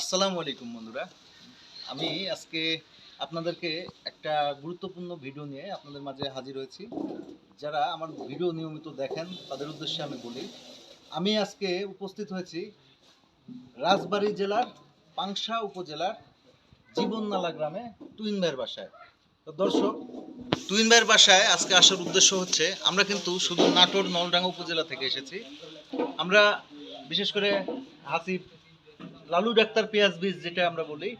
আসসালামু আলাইকুম বন্ধুরা। আমি আজকে আপনাদেরকে একটা গুরুত্বপূর্ণ ভিডিও নিয়ে আপনাদের মাঝে হাজির হয়েছি। যারা আমার ভিডিও নিয়মিত দেখেন, তাদের উদ্দেশ্যে আমি বলি, আমি আজকে উপস্থিত হয়েছি রাজবাড়ী জেলার পাংশা উপজেলার জীবননালা গ্রামে তুইন ভাইয়ের বাসায়। তো দর্শক তুইন ভাইয়ের বাসায় আজকে আসার উদ্দেশ্য হচ্ছে, আমরা কিন্তু শুধু নাটোর নলডাঙ্গা উপজেলা থেকে এসেছি। আমরা বিশেষ করে হাসিব লালু ডাক্তার পেঁয়াজ বীজ যেটা আমরা বলি,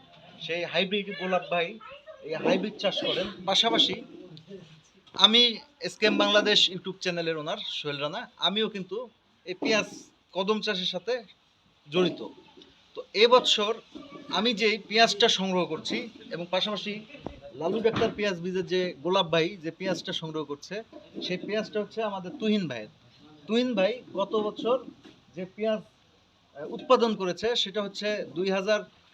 সেই হাইব্রিড গোলাপ ভাই এই হাইব্রিড চাষ করেন। পাশাপাশি আমি এসকেম বাংলাদেশ ইউটিউব চ্যানেলের ওনার, সোহেল রানা। আমিও কিন্তু এই পেঁয়াজ কদম চাষের সাথে জড়িত। তো এবছর আমি যে পেঁয়াজটা সংগ্রহ করছি এবং পাশাপাশি লালু ডাক্তার পেঁয়াজ বীজের যে গোলাপ ভাই যে পেঁয়াজটা সংগ্রহ করছে, সেই পেঁয়াজটা হচ্ছে আমাদের তুহিন ভাইয়ের। তুহিন ভাই গত বছর যে পেঁয়াজ উৎপাদন করেছে, সেটা হচ্ছে দুই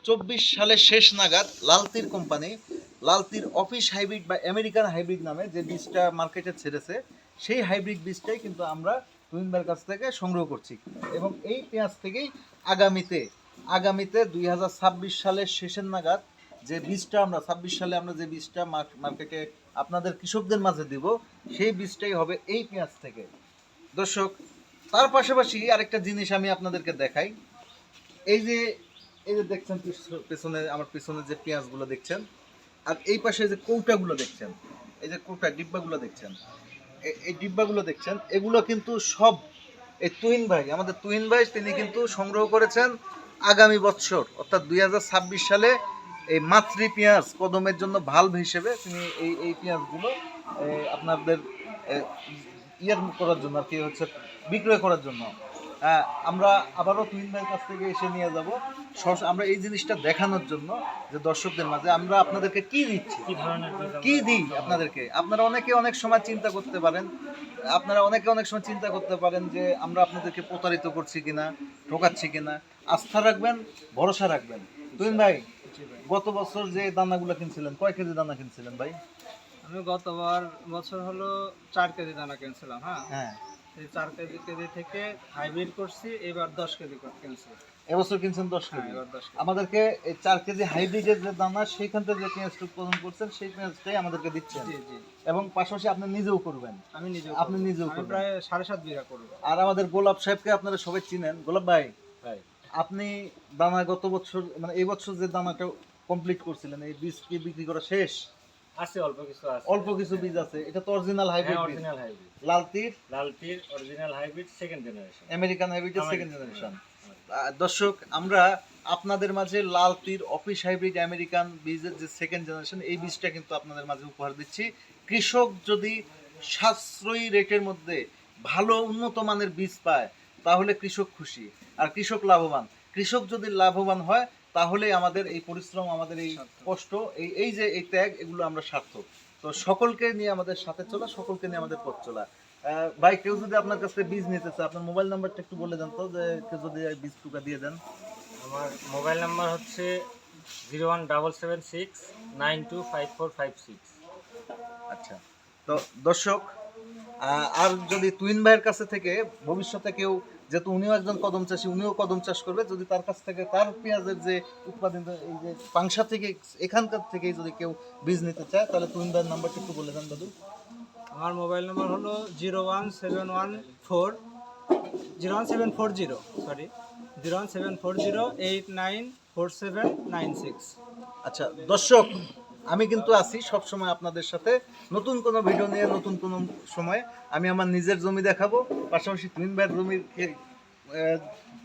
চব্বিশ সালের শেষ নাগাদ Lalteer company, Lalteer office hybrid বা আমেরিকান হাইব্রিড নামে যে বীজটা মার্কেটে ছেড়েছে, সেই হাইব্রিড বীজটাই কিন্তু আমরা তুহিনবার কাছ থেকে সংগ্রহ করছি। এবং এই পেঁয়াজ থেকেই আগামীতে আগামীতে দুই হাজার ছাব্বিশ সালের শেষের নাগাদ যে বীজটা আমরা, ছাব্বিশ সালে আমরা যে বীজটা মার্ক- মার্কেটে আপনাদের কৃষকদের মাঝে দিব, সেই বীজটাই হবে এই পেঁয়াজ থেকে। দর্শক তার পাশাপাশি আরেকটা জিনিস আমি আপনাদেরকে দেখাই। এই যে এই যে দেখছেন পিছ- পেছনে, আমার পেছনে যে পেঁয়াজগুলো দেখছেন, আর এই পাশে যে কৌটাগুলো দেখছেন, এই যে কৌটা, ডিব্বাগুলো দেখছেন এই ডিব্বাগুলো দেখছেন, এগুলো কিন্তু সব এই তুহিন ভাই, আমাদের তুহিন ভাই, তিনি কিন্তু সংগ্রহ করেছেন আগামী বছর অর্থাৎ দুই হাজার ছাব্বিশ সালে এই মাতৃ পেঁয়াজ কদমের জন্য ভাল্ব হিসেবে তিনি এই এই পেঁয়াজগুলো আপনাদের ইয়ের করার জন্য আর কি হচ্ছে বিক্রয় করার জন্য। আহ, আমরা আবারও তুহিন ভাইয়ের কাছ থেকে এসে নিয়ে যাব। আমরা এই জিনিসটা দেখানোর জন্য যে দর্শকদের মাঝে আমরা আপনাদেরকে কি দিচ্ছি? কি দিই আপনাদেরকে? আপনারা অনেকে অনেক সময় চিন্তা করতে পারেন আপনারা অনেকে অনেক সময় চিন্তা করতে পারেন যে আমরা আপনাদেরকে প্রতারিত করছি কিনা ঠকাচ্ছি কিনা। আস্থা রাখবেন ভরসা রাখবেন। তুহিন ভাই ভাই। গত বছর যে দানাগুলো কিনছিলেন কয় কেজি দানা কিনছিলেন ভাই? আমি গতবার বছর হলো চার কেজি দানা কিনছিলাম হ্যাঁ? হ্যাঁ। এই চার কেজি কেজি থেকে হাইব্রিড করছি এবার দশ কেজি করে কিনছি। এবছর কিনছেন দশ হ্যাঁ, কেজি? এবার দশ কেজি। আমাদেরকে এই চার কেজি হাইব্রিডের যে দানা সেইখান থেকে যে পেঁয়াজটা উৎপাদন করছেন সেই পেঁয়াজটাই আমাদেরকে দিচ্ছেন। জি জি। এবং পাশাপাশি আপনি নিজেও করবেন। আমি নিজেও আপনি নিজেও করবেন। প্রায় সাড়ে সাত বিঘা করব। আর আমাদের গোলাপ সাহেবকে আপনারা সবাই চিনেন। গোলাপ ভাই ভাই। আপনি দানা গত বছর মানে এই বছর যে দানাটা কমপ্লিট করছিলেন এই বীজ কি বিক্রি করা শেষ? আছে অল্প কিছু আছে। অল্প কিছু বীজ আছে। এটা তো original hybrid original hybrid original hybrid second generation American American, second generation দর্শক আমরা আপনাদের মাঝে লাল তীর অফিস হাইব্রিড আমেরিকান বীজের যে সেকেন্ড জেনারেশন এই বীজটা কিন্তু আপনাদের মাঝে উপহার দিচ্ছি। কৃষক যদি সাশ্রয়ী রেটের মধ্যে ভালো উন্নত মানের বীজ পায় তাহলে কৃষক খুশি। আর কৃষক লাভবান। কৃষক যদি লাভবান হয় তাহলে আমাদের এই পরিশ্রম আমাদের এই কষ্ট এই এই যে এই ত্যাগ এগুলো আমরা সার্থক। তো সকলকে নিয়ে আমাদের সাথে চলা সকলকে নিয়ে আমাদের পথ চলা। ভাই কেউ যদি আপনার কাছ থেকে বীজ নিতে চায় আপনার মোবাইল নাম্বারটা একটু বলে দেন তো যে কেউ যদি বীজ টুকা দিয়ে দেন। আমার মোবাইল নাম্বার হচ্ছে zero one double seven six nine two five four five six. আচ্ছা। তো দর্শক আর যদি তুইন ভাইয়ের কাছে থেকে ভবিষ্যতে কেউ যেহেতু উনিও একজন কদম চাষি উনিও কদম চাষ করবে যদি তার কাছ থেকে তার পেঁয়াজের যে উৎপাদিত এই যে পাংশা থেকে এখানকার থেকেই যদি কেউ বীজ নিতে চায় তাহলে তুইন ভাইয়ের নাম্বারটা একটু বলে দেন দাদু। আমার মোবাইল নাম্বার হলো zero one seven one four zero one seven four zero sorry zero one seven four zero eight nine four seven nine six. আচ্ছা দর্শক আমি কিন্তু আছি সব সময় আপনাদের সাথে। নতুন কোনো ভিডিও নিয়ে, নতুন কোনো সময় আমি আমার নিজের জমি দেখাবো, পাশাপাশি টুইন ভাইয়ের জমির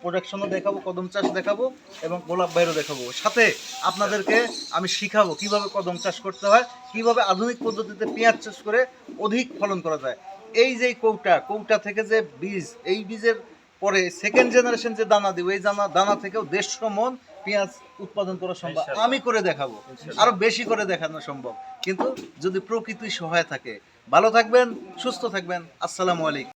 প্রোডাকশনও দেখাবো, কদম চাষ দেখাবো এবং গোলাপ ভাইয়েরও দেখাবো। সাথে আপনাদেরকে আমি শিখাবো কীভাবে কদম চাষ করতে হয়, কীভাবে আধুনিক পদ্ধতিতে পেঁয়াজ চাষ করে অধিক ফলন করা যায়। এই যে কৌটা কৌটা থেকে যে বীজ, এই বীজের পরে সেকেন্ড জেনারেশন যে দানা দিব, এই দানা দানা থেকেও দেড়শো মন পেঁয়াজ উৎপাদন করা সম্ভব। আমি করে দেখাবো। আরও বেশি করে দেখানো সম্ভব। কিন্তু যদি প্রকৃতি সহায় থাকে ভালো থাকবেন সুস্থ থাকবেন। আসসালামু আলাইকুম।